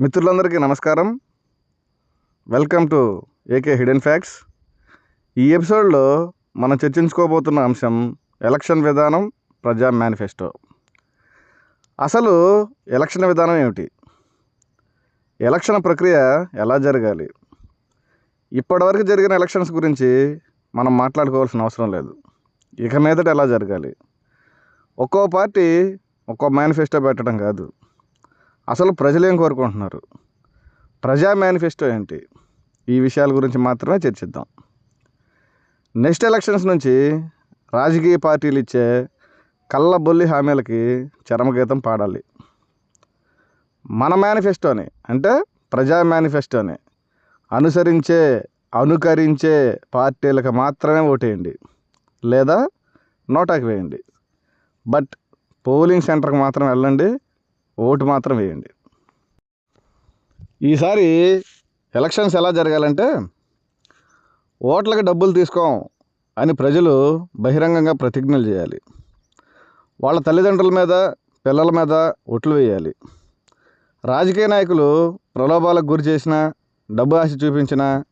మిత్రులందరికీ నమస్కారం. Welcome to AK hidden facts ఈ ఎపిసోడ్లో మనం చర్చించుకోబోతున్న అంశం ఎలక్షన్ విధానం ప్రజా మేనిఫెస్టో. అసలు ఎలక్షన్ విధానం ఏమిటి? ఎలక్షన్ ప్రక్రియ ఎలా జరగాలి? ఇప్పటివరకు జరిగిన ఎలక్షన్స్ గురించి మనం మాట్లాడుకోవాల్సిన అవసరం లేదు. ఇక మీదట ఎలా జరగాలి? ఒక్కో పార్టీ ఒక్కో మేనిఫెస్టో పెట్టడం కాదు. అసలు ప్రజలు ఏం కోరుకుంటున్నారు? ప్రజా మేనిఫెస్టో ఏంటి? ఈ విషయాల గురించి మాత్రమే చర్చిద్దాం. నెక్స్ట్ ఎలక్షన్స్ నుంచి రాజకీయ పార్టీలు ఇచ్చే కళ్ళబొల్లి హామీలకి చరమగీతం పాడాలి. మన మేనిఫెస్టోని అంటే ప్రజా మేనిఫెస్టోని అనుసరించే అనుకరించే పార్టీలకు మాత్రమే ఓటేయండి. లేదా నోటాకి వేయండి. బట్ పోలింగ్ సెంటర్కి మాత్రం వెళ్ళండి. ఓటు మాత్రం వేయండి. ఈసారి ఎలక్షన్స్ ఎలా జరగాలంటే ఓట్లకు డబ్బులు తీసుకోం అని ప్రజలు బహిరంగంగా ప్రతిజ్ఞలు చేయాలి. వాళ్ళ తల్లిదండ్రుల మీద పిల్లల మీద ఓట్లు వేయాలి. రాజకీయ నాయకులు ప్రలోభాలకు గురి చేసిన డబ్బు ఆశ చూపించిన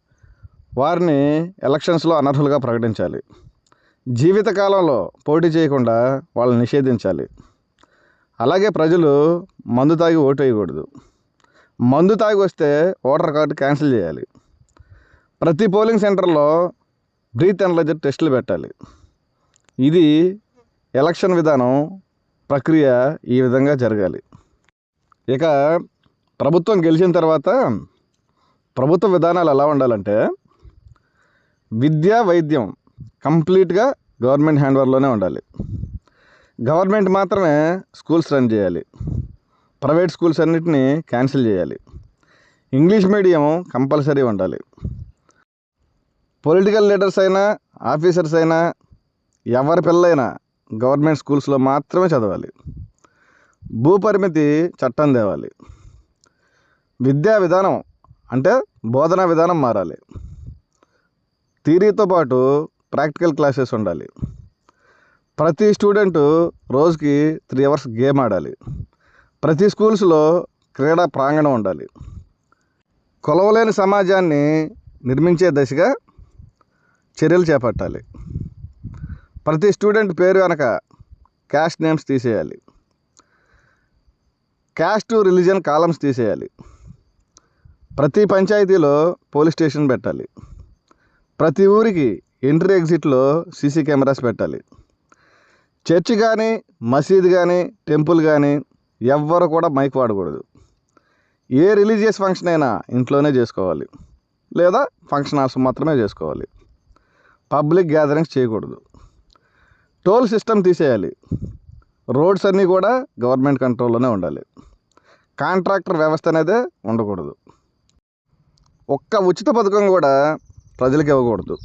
వారిని ఎలక్షన్స్లో అనర్హులుగా ప్రకటించాలి. జీవితకాలంలో పోటీ చేయకుండా వాళ్ళని నిషేధించాలి. అలాగే ప్రజలు మందు తాగి ఓటు వేయకూడదు. మందు తాగి వస్తే ఓటర్ కార్డు క్యాన్సిల్ చేయాలి. ప్రతి పోలింగ్ సెంటర్లో బ్రీత్ అనలైజర్ టెస్టులు పెట్టాలి. ఇది ఎలక్షన్ విధానం ప్రక్రియ ఈ విధంగా జరగాలి. ఇక ప్రభుత్వం గెలిచిన తర్వాత ప్రభుత్వ విధానాలు ఎలా ఉండాలంటే విద్య వైద్యం కంప్లీట్గా గవర్నమెంట్ హ్యాండ్ ఓవర్లోనే ఉండాలి. గవర్నమెంట్ మాత్రమే స్కూల్స్ రన్ చేయాలి. ప్రైవేట్ స్కూల్స్ అన్నిటినీ క్యాన్సిల్ చేయాలి. ఇంగ్లీష్ మీడియం కంపల్సరీ ఉండాలి. పొలిటికల్ లీడర్స్ అయినా ఆఫీసర్స్ అయినా ఎవరి పిల్లైనా గవర్నమెంట్ స్కూల్స్లో మాత్రమే చదవాలి. భూపరిమితి చట్టం తేవాలి. విద్యా విధానం అంటే బోధనా విధానం మారాలి. థీరీతో పాటు ప్రాక్టికల్ క్లాసెస్ ఉండాలి. ప్రతి స్టూడెంట్ రోజుకి త్రీ అవర్స్ గేమ్ ఆడాలి. ప్రతి స్కూల్స్లో క్రీడా ప్రాంగణం ఉండాలి. కొలవలేని సమాజాన్ని నిర్మించే దశగా చర్యలు చేపట్టాలి. ప్రతి స్టూడెంట్ పేరు వెనక క్యాస్ట్ నేమ్స్ తీసేయాలి. క్యాస్ట్ రిలీజన్ కాలమ్స్ తీసేయాలి. ప్రతి పంచాయతీలో పోలీస్ స్టేషన్ పెట్టాలి. ప్రతి ఊరికి ఎంట్రీ ఎగ్జిట్లో సీసీ కెమెరాస్ పెట్టాలి. చర్చ్ కానీ మసీద్ కానీ టెంపుల్ కానీ ఎవ్వరు కూడా మైక్ వాడకూడదు. ఏ రిలీజియస్ ఫంక్షన్ అయినా ఇంట్లోనే చేసుకోవాలి. లేదా ఫంక్షన్ హాల్స్ మాత్రమే చేసుకోవాలి. పబ్లిక్ గ్యాదరింగ్స్ చేయకూడదు. టోల్ సిస్టమ్ తీసేయాలి. రోడ్స్ అన్నీ కూడా గవర్నమెంట్ కంట్రోల్లోనే ఉండాలి. కాంట్రాక్టర్ వ్యవస్థ అనేది ఉండకూడదు. ఒక్క ఉచిత పథకం కూడా ప్రజలకు ఇవ్వకూడదు.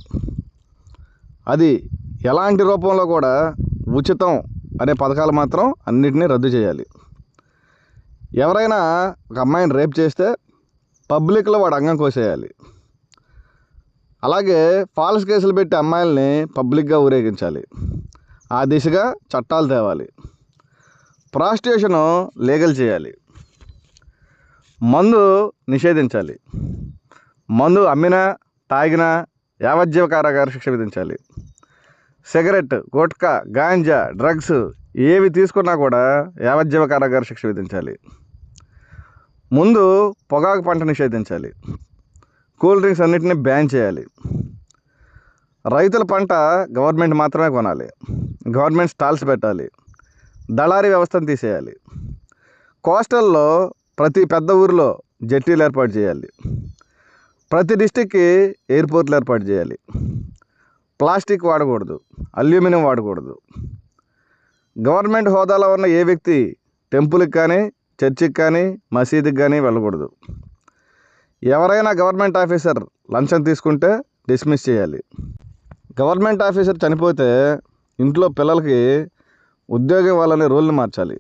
అది ఎలాంటి రూపంలో కూడా ఉచితం అనే పథకాలు మాత్రం అన్నిటినీ రద్దు చేయాలి. ఎవరైనా ఒక అమ్మాయిని రేప్ చేస్తే పబ్లిక్లో వాడు అంగం కోసేయాలి. అలాగే ఫాల్స్ కేసులు పెట్టి అమ్మాయిల్ని పబ్లిక్గా ఊరేగించాలి. ఆ దిశగా చట్టాలు తేవాలి. ప్రాస్టిట్యూషను లీగల్ చేయాలి. మందు నిషేధించాలి. మందు అమ్మినా తాగినా యావజ్జీవ కారాగార శిక్ష విధించాలి. సిగరెట్ గుట్కా గాంజా డ్రగ్స్ ఏవి తీసుకున్నా కూడా యావజ్జీవ కారాగార శిక్ష విధించాలి. ముందు పొగాకు పంట నిషేధించాలి. కూల్ డ్రింక్స్ అన్నిటిని బ్యాన్ చేయాలి. రైతుల పంట గవర్నమెంట్ మాత్రమే కొనాలి. గవర్నమెంట్ స్టాల్స్ పెట్టాలి. దళారీ వ్యవస్థను తీసేయాలి. కోస్టల్లో ప్రతి పెద్ద ఊరిలో జట్టీలు ఏర్పాటు చేయాలి. ప్రతి డిస్టిక్కి ఎయిర్పోర్ట్లు ఏర్పాటు చేయాలి. ప్లాస్టిక్ వాడకూడదు అల్యూమినియం వాడకూడదు. గవర్నమెంట్ హోదాలో ఉన్న ఏ వ్యక్తి టెంపుల్కి కానీ చర్చికి కానీ మసీదుకి కానీ వెళ్ళకూడదు. ఎవరైనా గవర్నమెంట్ ఆఫీసర్ లంచం తీసుకుంటే డిస్మిస్ చేయాలి. గవర్నమెంట్ ఆఫీసర్ చనిపోతే ఇంట్లో పిల్లలకి ఉద్యోగం ఇవ్వాలనే రూల్ని మార్చాలి.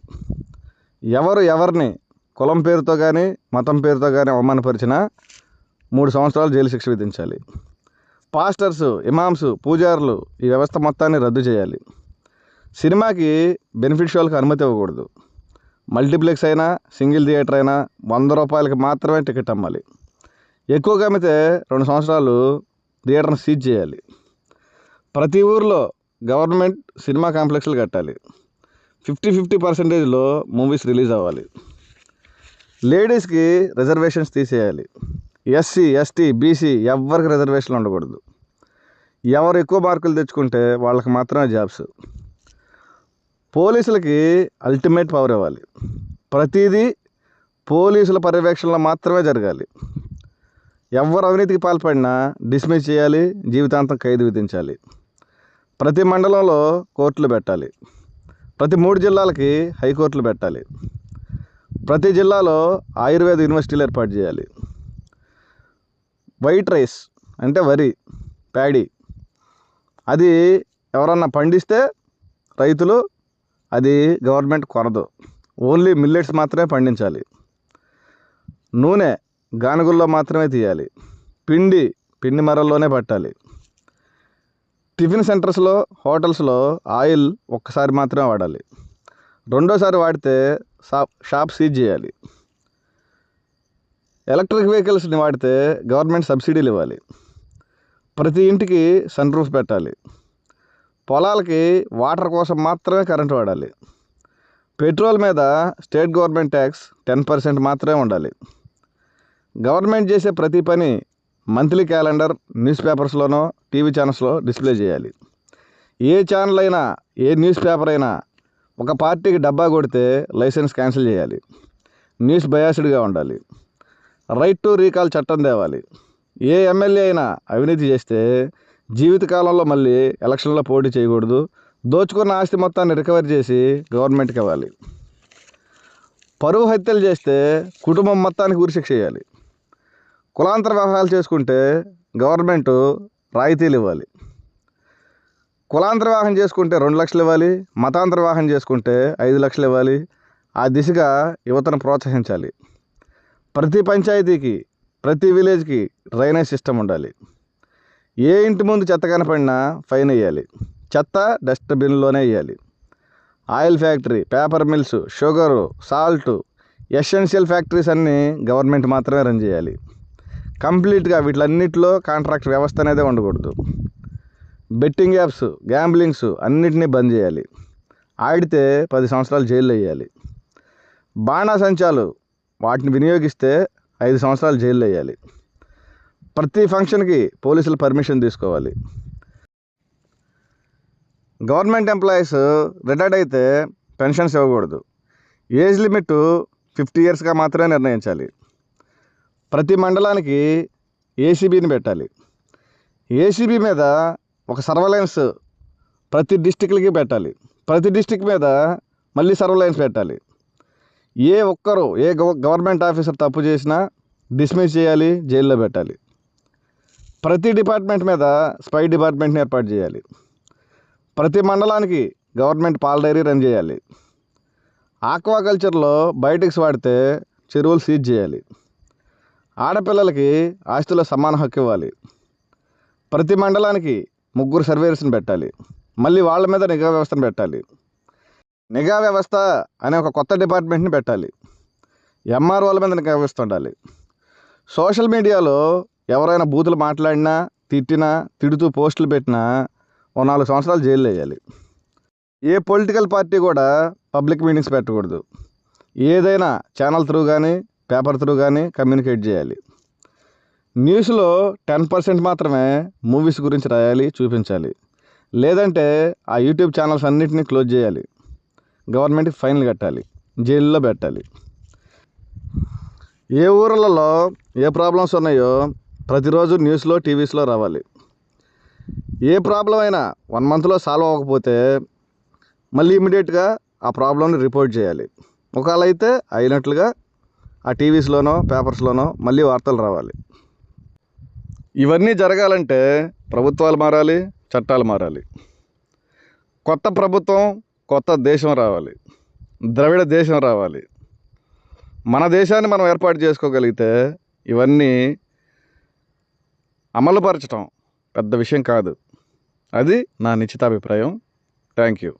ఎవరు ఎవరిని కులం పేరుతో కానీ మతం పేరుతో కానీ అవమానపరిచినా మూడు సంవత్సరాలు జైలు శిక్ష విధించాలి. పాస్టర్స్ ఇమామ్స్ పూజారులు ఈ వ్యవస్థ మొత్తాన్ని రద్దు చేయాలి. సినిమాకి బెనిఫిట్ షోలకు అనుమతి ఇవ్వకూడదు. మల్టీప్లెక్స్ అయినా సింగిల్ థియేటర్ అయినా వంద రూపాయలకి మాత్రమే టికెట్ అమ్మాలి. ఎక్కువగా అమ్మితే రెండు సంవత్సరాలు థియేటర్ని సీజ్ చేయాలి. ప్రతి ఊర్లో గవర్నమెంట్ సినిమా కాంప్లెక్స్లు కట్టాలి. ఫిఫ్టీ ఫిఫ్టీ పర్సెంటేజ్లో మూవీస్ రిలీజ్ అవ్వాలి. లేడీస్కి రిజర్వేషన్స్ తీసేయాలి. ఎస్సీ ఎస్టీ బీసీ ఎవరికి రిజర్వేషన్ ఉండకూడదు. ఎవరు ఎక్కువ మార్కులు తెచ్చుకుంటే వాళ్ళకి మాత్రమే జాబ్స్. పోలీసులకి అల్టిమేట్ పవర్ ఇవ్వాలి. ప్రతిదీ పోలీసుల పర్యవేక్షణలో మాత్రమే జరగాలి. ఎవరు అవినీతికి పాల్పడినా డిస్మిస్ చేయాలి జీవితాంతం ఖైదు విధించాలి. ప్రతి మండలంలో కోర్టులు పెట్టాలి. ప్రతి మూడు జిల్లాలకి హైకోర్టులు పెట్టాలి. ప్రతి జిల్లాలో ఆయుర్వేద యూనివర్సిటీలు ఏర్పాటు చేయాలి. వైట్ రైస్ అంటే వరి ప్యాడీ. అది ఎవరన్నా పండిస్తే రైతులు అది గవర్నమెంట్ కొరదు ఓన్లీ మిల్లెట్స్ మాత్రమే పండించాలి. నూనె గానుగుల్లో మాత్రమే తీయాలి. పిండి పిండి మరల్లోనే పట్టాలి. టిఫిన్ సెంటర్స్లో హోటల్స్లో ఆయిల్ ఒక్కసారి మాత్రమే వాడాలి. రెండోసారి వాడితే షాప్ షాప్ సీజ్ చేయాలి. ఎలక్ట్రిక్ వెహికల్స్ని వాడితే గవర్నమెంట్ సబ్సిడీలు ఇవ్వాలి. ప్రతి ఇంటికి సన్ రూఫ్ పెట్టాలి. పొలాలకి వాటర్ కోసం మాత్రమే కరెంట్ వాడాలి. పెట్రోల్ మీద state government tax ten percent మాత్రమే ఉండాలి. గవర్నమెంట్ చేసే ప్రతి పని మంత్లీ క్యాలెండర్ న్యూస్ పేపర్స్లోనో టీవీ ఛానల్స్లో డిస్ప్లే చేయాలి. ఏ ఛానల్ అయినా ఏ న్యూస్ పేపర్ అయినా ఒక పార్టీకి డబ్బా కొడితే లైసెన్స్ క్యాన్సిల్ చేయాలి. న్యూస్ బయాస్డ్గా ఉండాలి. రైట్ టు రీకాల్ చట్టం తేవాలి. ఏ ఎమ్మెల్యే అయినా అవినీతి చేస్తే జీవితకాలంలో మళ్ళీ ఎలక్షన్లో పోటీ చేయకూడదు. దోచుకున్న ఆస్తి మొత్తాన్ని రికవరీ చేసి గవర్నమెంట్కి ఇవ్వాలి. పరువు హత్యలు చేస్తే కుటుంబం మొత్తానికి ఉరిశిక్ష చేయాలి కులాంతర వివాహాలు చేసుకుంటే గవర్నమెంట్ రాయితీలు ఇవ్వాలి. కులాంతర వివాహం చేసుకుంటే రెండు లక్షలు ఇవ్వాలి. మతాంతర వివాహం చేసుకుంటే ఐదు లక్షలు ఇవ్వాలి. ఆ దిశగా యువతను ప్రోత్సహించాలి. ప్రతి పంచాయతీకి ప్రతి విలేజ్కి డ్రైనేజ్ సిస్టమ్ ఉండాలి. ఏ ఇంటి ముందు చెత్త కనపడినా ఫైన్ వేయాలి. చెత్త డస్ట్బిన్లోనే వేయాలి. Oil factory paper mills sugar salt essential factories అన్నీ గవర్నమెంట్ మాత్రమే రన్ చేయాలి. కంప్లీట్గా వీటిలన్నిటిలో కాంట్రాక్ట్ వ్యవస్థ అనేది ఉండకూడదు. బెట్టింగ్ యాప్స్ గ్యాంబ్లింగ్స్ అన్నిటినీ బంద్ చేయాలి. ఆడితే పది సంవత్సరాలు జైల్లో వేయాలి. బాణాసంచాలు వాటిని వినియోగిస్తే ఐదు సంవత్సరాలు జైలు వేయాలి. ప్రతి ఫంక్షన్కి పోలీసులు పర్మిషన్ తీసుకోవాలి. గవర్నమెంట్ ఎంప్లాయీస్ రిటైర్డ్ అయితే పెన్షన్స్ ఇవ్వకూడదు. ఏజ్ లిమిట్ ఫిఫ్టీ ఇయర్స్గా మాత్రమే నిర్ణయించాలి. ప్రతి మండలానికి ఏసీబీని పెట్టాలి. ఏసీబీ మీద ఒక సర్వలెన్స్ ప్రతి డిస్టిక్లకి పెట్టాలి. ప్రతి డిస్టిక్ మీద మళ్ళీ సర్వలెన్స్ పెట్టాలి. ఏ ఒక్కరు ఏ గవర్నమెంట్ ఆఫీసర్ తప్పు చేసినా డిస్మిస్ చేయాలి జైల్లో పెట్టాలి. ప్రతి డిపార్ట్మెంట్ మీద స్పై డిపార్ట్మెంట్ని ఏర్పాటు చేయాలి. ప్రతి మండలానికి గవర్నమెంట్ పాల డైరీ రన్ చేయాలి. ఆక్వాకల్చర్లో బయోటిక్స్ వాడితే చెరువులు సీజ్ చేయాలి. ఆడపిల్లలకి ఆస్తిలో సమాన హక్కు ఇవ్వాలి. ప్రతి మండలానికి ముగ్గురు సర్వేయర్స్ని పెట్టాలి. మళ్ళీ వాళ్ళ మీద నిఘా వ్యవస్థను పెట్టాలి. నిఘా వ్యవస్థ అనే ఒక కొత్త డిపార్ట్మెంట్ని పెట్టాలి. ఎంఆర్ఓల మీద నిఘా వ్యవస్థ ఉండాలి. సోషల్ మీడియాలో ఎవరైనా బూతులు మాట్లాడినా తిట్టినా తిడుతూ పోస్టులు పెట్టినా ఓ నాలుగు సంవత్సరాలు జైలు వేయాలి. ఏ పొలిటికల్ పార్టీ కూడా పబ్లిక్ మీటింగ్స్ పెట్టకూడదు. ఏదైనా ఛానల్ త్రూ కానీ పేపర్ త్రూ కానీ కమ్యూనికేట్ చేయాలి. న్యూస్లో టెన్ పర్సెంట్ మాత్రమే మూవీస్ గురించి రాయాలి చూపించాలి. లేదంటే ఆ యూట్యూబ్ ఛానల్స్ అన్నింటినీ క్లోజ్ చేయాలి. గవర్నమెంట్కి ఫైన్లు కట్టాలి జైల్లో పెట్టాలి. ఏ ఊర్లలో ఏ ప్రాబ్లమ్స్ ఉన్నాయో ప్రతిరోజు న్యూస్లో టీవీస్లో రావాలి. ఏ ప్రాబ్లం అయినా వన్ మంత్లో సాల్వ్ అవ్వకపోతే మళ్ళీ ఇమీడియట్గా ఆ ప్రాబ్లమ్ని రిపోర్ట్ చేయాలి. ఒకవేళ అయితే అయినట్లుగా ఆ టీవీస్లోనో పేపర్స్లోనో మళ్ళీ వార్తలు రావాలి. ఇవన్నీ జరగాలంటే ప్రభుత్వాలు మారాలి చట్టాలు మారాలి. కొత్త ప్రభుత్వం కొత్త దేశం రావాలి. ద్రవిడ దేశం రావాలి. మన దేశాన్ని మనం ఏర్పాటు చేసుకోగలిగితే ఇవన్నీ అమలుపరచడం పెద్ద విషయం కాదు. అది నా నిశ్చితాభిప్రాయం. Thank you.